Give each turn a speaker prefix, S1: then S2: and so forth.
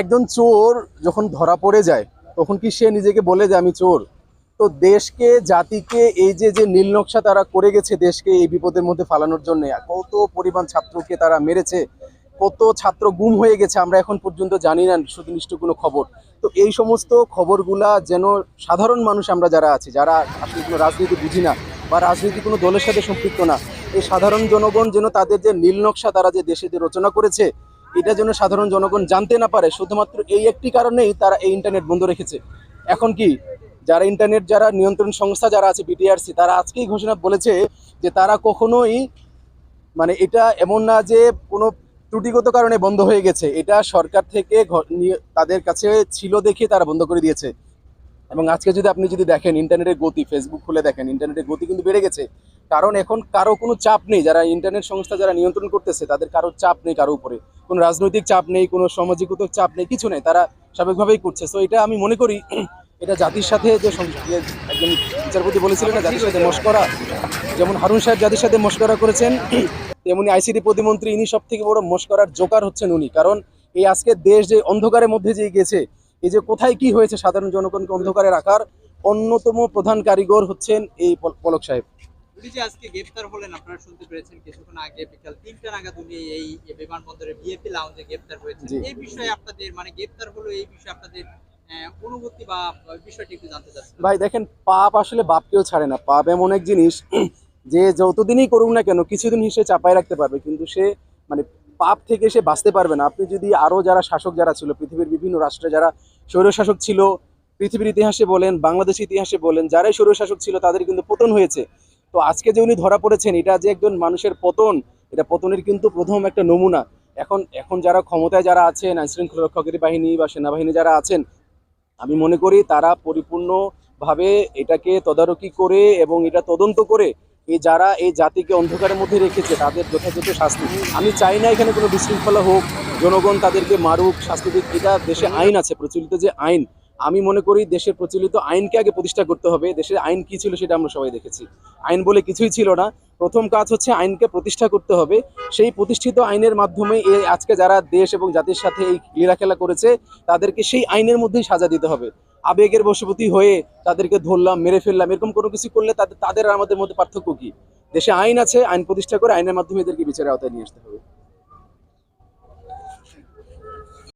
S1: একজন চোর যখন ধরা পড়ে যায়, তখন কি সে নিজেকে বলে যে আমি চোর? তো দেশকে, জাতিকে, এই যে যে নীল নকশা তারা করে গেছে দেশকে এই বিপদের মধ্যে ফালানোর জন্য, কত পরিমাণ ছাত্রকে তারা মেরেছে, কত ছাত্র গুম হয়ে গেছে, আমরা এখন পর্যন্ত জানি না, সুনির্দিষ্ট কোনো খবর। তো এই সমস্ত খবরগুলা যেন সাধারণ মানুষ আমরা যারা আছি, যারা আসলে কোনো রাজনীতি বুঝি না বা রাজনীতি কোনো দলের সাথে সম্পৃক্ত না, এই সাধারণ জনগণ যেন তাদের যে নীল নকশা তারা যে দেশে যে রচনা করেছে এটা যেন সাধারণ জনগণ জানতে না পারে, শুধুমাত্র এই একটি কারণেই তারা এই ইন্টারনেট বন্ধ রেখেছে। এখন কি, যারা ইন্টারনেট যারা নিয়ন্ত্রণ সংস্থা যারা আছে বিটিআরসি তারা আজকেই ঘোষণা বলেছে যে তারা কখনোই মানে এটা এমন না যে কোনো ত্রুটিগত কারণে বন্ধ হয়ে গেছে। এটা সরকার থেকে তাদের কাছে ছিল দেখে তারা বন্ধ করে দিয়েছে। এবং আজকে যদি আপনি যদি দেখেন ইন্টারনেটের গতি ফেসবুক খুলে দেখেন ইন্টারনেটের গতি কিন্তু বেড়ে গেছে। কারণ এখন কারও কোনো চাপ নেই। যারা ইন্টারনেট সংস্থা যারা নিয়ন্ত্রণ করতেছে, তাদের কারও চাপ নেই কারও উপরে। কোনো রাজনৈতিক চাপ নেই, কোনো সামাজিকগত চাপ নেই, কিছু নেই, তারা স্বাভাবিকভাবেই করছে। তো এটা আমি মনে করি, এটা জাতির সাথে যে একজন বিচারপতি বলেছিলেন না, জাতির সাথে মস্করা, যেমন হারুন সাহেব জাতির সাথে মস্করা করেছেন, তেমনি আইসিটি প্রতিমন্ত্রী, ইনি সব থেকে বড় মস্করার জোকার হচ্ছেন উনি। কারণ এই আজকে দেশ যে অন্ধকারের মধ্যে যে গেছে, এই যে কোথায় কি হয়েছে সাধারণ জনগণকে অন্ধকারে রাখার অন্যতম প্রধান কারিগর হচ্ছেন এই পল- পলক সাহেব।
S2: উনি যে আজকে গ্রেফতার হলেন আপনারা শুনতে পেরেছেন কিছুক্ষণ আগে বিকাল তিনটা নাগাদ উনি এই বিমানবন্দরে বিএপি লাউঞ্জে গ্রেফতার হয়েছেন। এই বিষয়ে আপনাদের মানে গ্রেফতার হলো এই বিষয়ে আপনাদের অনুভূতি বা বিষয়টি একটু জানতে চাচ্ছি
S1: ভাই দেখেন পাপ আসলে বাপকেও ছাড়ে না। পাপ এমন এক জিনিস যে যতদিনই করুক না কেন কিছুদিন হিসেবে চাপায় রাখতে পারবে। কিন্তু সে মানে পাপ থেকে সে বাঁচতে পারবে না। আপনি যদি আরও যারা শাসক যারা ছিল পৃথিবীর বিভিন্ন রাষ্ট্রে যারা স্বৈরশাসক ছিল পৃথিবীর ইতিহাসে বলেন বাংলাদেশ ইতিহাসে বলেন যারাই স্বৈরশাসক ছিল তাদের কিন্তু পতন হয়েছে। তো আজকে যে উনি ধরা পড়েছেন, এটা যে একজন মানুষের পতন, এটা পতনের কিন্তু প্রথম একটা নমুনা। এখন এখন যারা ক্ষমতায় যারা আছেন আইন শৃঙ্খলা রক্ষাকারী বাহিনী বা সেনাবাহিনী যারা আছেন, আমি মনে করি তারা পরিপূর্ণভাবে এটাকে তদারকি করে এবং এটা তদন্ত করে এই যারা এই জাতিকে অন্ধকারের মধ্যে রেখেছে, তাদের যথাযথ শাস্তি। আমি চাই না এখানে কোনো বিশৃঙ্খলা হোক, জনগণ তাদেরকে মারুক, শাস্তি দিক, এটা দেশে আইন আছে, প্রচলিত যে আইন আমি মনে করি দেশের প্রচলিত আইনকে আগে প্রতিষ্ঠা করতে হবে। দেশের আইন কি ছিল সেটা আমরা সবাই দেখেছি। আইন বলে কিছুই ছিল না। প্রথম কাজ হচ্ছে আইনকে প্রতিষ্ঠা করতে হবে। সেই প্রতিষ্ঠিত আইনের মাধ্যমে এই আজকে যারা দেশ এবং জাতির সাথে এই লীলাখেলা করেছে, তাদেরকে সেই আইনের মধ্যেই সাজা দিতে হবে। আবেগের বশবর্তী হয়ে তাদেরকে ধরলাম, মেরে ফেললাম, এরকম কোনো কিছু করলে তাদের তাদের আমাদের মধ্যে পার্থক্য কি? দেশে আইন আছে, আইন প্রতিষ্ঠা করে আইনের মাধ্যমে এদেরকে বিচারের আওতায় নিয়ে আসতে হবে।